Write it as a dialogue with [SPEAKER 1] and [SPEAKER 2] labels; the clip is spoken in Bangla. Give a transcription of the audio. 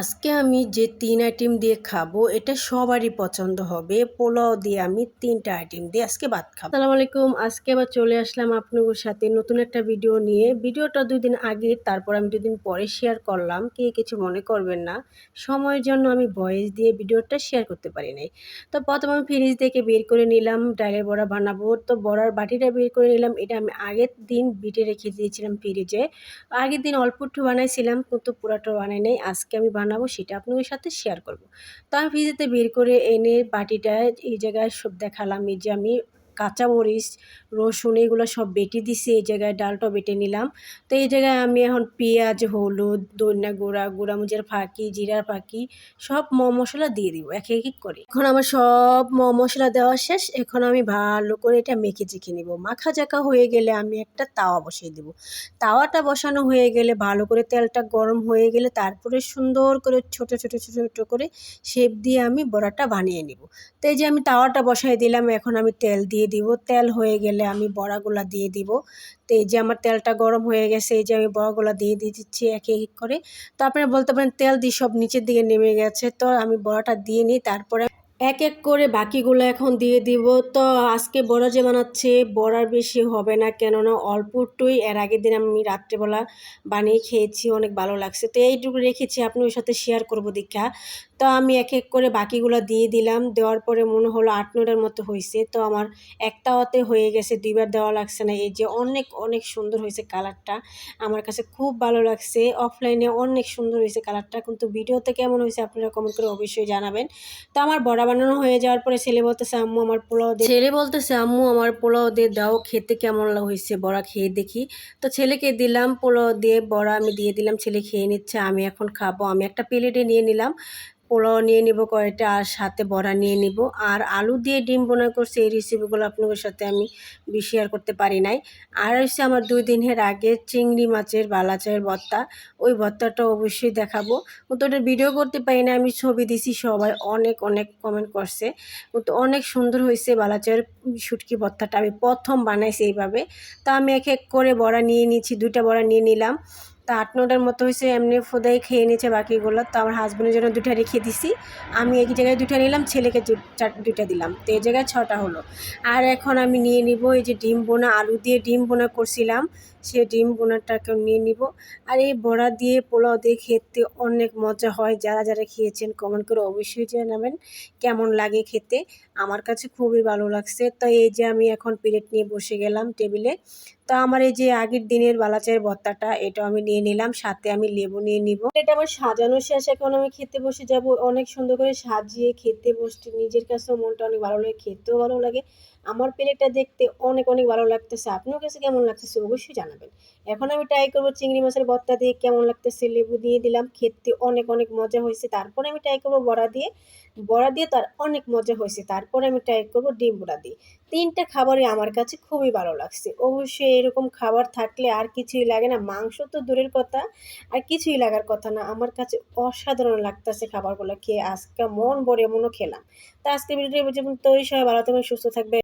[SPEAKER 1] আজকে আমি যে তিন আইটেম দিয়ে খাব, এটা সবারই পছন্দ হবে। পোলাও দিয়ে আমি তিনটা আইটেম দিয়ে আজকে ভাত খাব। আসসালামু আলাইকুম, আজকে আবার চলে আসলাম আপনাদের সাথে নতুন একটা ভিডিও নিয়ে। ভিডিওটা দুই দিন আগে, তারপর আমি দুদিন পরে শেয়ার করলাম। কে কিছু মনে করবেন না। সময়ের জন্য আমি ভয়েস দিয়ে ভিডিওটা শেয়ার করতে পারি নাই। তো প্রথমে আমি ফ্রিজ থেকে বের করে নিলাম, ডালের বড়া বানাবো। তো বড়ার বাটিটা বের করে নিলাম, এটা আমি আগের দিন বিটে রেখে দিয়েছিলাম ফ্রিজে আগের দিন অল্প একটু বানাইছিলাম, কিন্তু পুরাটা বানাই নাই। আজকে আমি বানাবো, সেটা আপনাদের সাথে শেয়ার করব। তো আমি ফ্রিজেতে বের করে এনে বাটিটা এই জায়গায় সব দেখালাম, এই যে আমি কাঁচামরিচ, রসুন, এগুলো সব বেটে দিছি, এই জায়গায় ডালটা বেটে নিলাম। তো এই জায়গায় আমি এখন পেঁয়াজ, হলুদ দইনা গুঁড়া গুঁড়া মুজের ফাঁকি, জিরার ফাঁকি, সব ম মশলা দিয়ে দিব, এক এক করে। এখন আমার সব ম মশলা দেওয়া শেষ, এখন আমি ভালো করে এটা মেখে চেখে নিব। মাখা জাকা হয়ে গেলে আমি একটা তাওয়া বসিয়ে দেব। তাওয়াটা বসানো হয়ে গেলে ভালো করে তেলটা গরম হয়ে গেলে তারপরে সুন্দর করে ছোট ছোট ছোট ছোট করে শেপ দিয়ে আমি বড়াটা বানিয়ে নিব। তো এই যে আমি তাওয়াটা বসাই দিলাম, এখন আমি তেল দিয়ে দিব, তেল হয়ে গেলে আমি বড়াগুলা দিয়ে দিব। তো এই যে আমার তেলটা গরম হয়ে গেছে, এই যে আমি বড়াগুলা দিয়ে দিয়ে দিচ্ছি এক এক করে। তো আপনারা বলতে পারেন তেল দিয়ে সব নিচের দিকে নেমে গেছে, তো আমি বড়াটা দিয়ে নিই, তারপরে এক এক করে বাকিগুলো এখন দিয়ে দিব। তো আজকে বড়া যে বানাচ্ছে, বড়ার বেশি হবে না, কেননা অল্প একটুই। এর আগের দিন আমি রাত্রেবেলা বানিয়ে খেয়েছি, অনেক ভালো লাগছে। তো এইটুকু রেখেছি আপনি ওর সাথে শেয়ার করব দীক্ষা তো আমি এক এক করে বাকিগুলো দিয়ে দিলাম। দেওয়ার পরে মনে হলো আট নটার মতো হয়েছে তো আমার একটাওয়াতে হয়ে গেছে, দুইবার দেওয়া লাগছে না। এই যে অনেক অনেক সুন্দর হয়েছে কালারটা। আমার কাছে খুব ভালো লাগছে। অফলাইনে অনেক সুন্দর হয়েছে কালারটা। কিন্তু ভিডিওতে কেমন হয়েছে আপনারা কমেন্ট করে অবশ্যই জানাবেন। তো আমার বড়া বানানো হয়ে যাওয়ার পরে ছেলে বলতেছে, আম্মু, আমার পোলাও ছেলে বলতেছে, আম্মু, আমার পোলাও দিয়ে দাও, খেতে কেমন হয়েছে বড়া খেয়ে দেখি। তো ছেলেকে দিলাম পোলাও দিয়ে বড়া আমি দিয়ে দিলাম। ছেলে খেয়ে নিচ্ছে, আমি এখন খাব। আমি একটা প্লেটে নিয়ে নিলাম। পোলাও নিয়ে নিব কয়টা আর সাথে বড়া নিয়ে নিব। আর আলু দিয়ে ডিম বোনা করছি, এই রেসিপিগুলো আপনাদের সাথে আমি শেয়ার করতে পারি নাই। আর হচ্ছে আমার দুই দিনের আগে চিংড়ি মাছের বালাচায়ের ভর্তা, ওই ভর্তাটা অবশ্যই দেখাবো। কিন্তু ওটা ভিডিও করতে পারি না আমি ছবি দিছি, সবাই অনেক অনেক কমেন্ট করছে। কিন্তু অনেক সুন্দর হয়েছে বালাচায়ের শুটকি ভর্তাটা, আমি প্রথম বানাইছি এইভাবে। তো আমি এক এক করে বড়া নিয়ে নিয়েছি, দুইটা বড়া নিয়ে নিলাম। তা আট, নটার মতো হয়েছে, এমনি ফোদাই খেয়ে নিয়েছে বাকিগুলো। তো আমার হাজব্যান্ডের জন্য দুটা রেখে দিছি। আমি এক জায়গায় দুটা নিলাম, ছেলেকে দুটা দিলাম। তো এই জায়গায় ছটা হলো। আর এখন আমি নিয়ে নিব এই যে ডিম বোনা, আলু দিয়ে ডিম বোনা করছিলাম। সে ডিম বোনাটাকেও নিয়ে নিব। আর এই বড়া দিয়ে পোলাও দিয়ে খেতে অনেক মজা হয়। যারা যারা খেয়েছেন কমেন্ট করে অবশ্যই জানাবেন কেমন লাগে খেতে। আমার কাছে খুবই ভালো লাগছে। তো এই যে আমি এখন প্লেট নিয়ে বসে গেলাম টেবিলে। তো আমার এই যে আগের দিনের বালাচের ভর্তাটা, এটা আমি নিয়ে নিলাম, সাথে আমি লেবু নিয়ে নিব। এটা আমার সাজানো শেষ, এখন আমি খেতে বসে যাব। অনেক সুন্দর করে সাজিয়ে খেতে বসতে নিজের কাছেও মনটা অনেক ভালো লাগে, খেতেও ভালো লাগে। আমার প্লেটটা দেখতে অনেক অনেক ভালো লাগতেছে। আপনার কাছে কেমন লাগতেছে অবশ্যই জানাবেন। এখন আমি ট্রাই করব চিংড়ি মাছের ভর্তা দিয়ে কেমন লাগতেছে লেবু দিয়ে দিলাম। খেতে অনেক অনেক মজা হয়েছে। তারপরে আমি ট্রাই করব বড়া দিয়ে। বড়া দিয়ে তার অনেক মজা হয়েছে। তারপরে আমি ট্রাই করব ডিম বড়া দিয়ে। তিনটা খাবারই আমার কাছে খুবই ভালো লাগছে। অবশ্যই এরকম খাবার থাকলে আর কিছুই লাগে না। মাংস তো দূরের কথা, আর কিছুই লাগার কথা না। আমার কাছে অসাধারণ লাগতেছে খাবারগুলো খেয়ে। আজকে মন ভরে এমনও খেলাম। তো আজকে ভিডিওটি যেমন তৈরি সবাই ভালো থাকবেন, সুস্থ থাকবে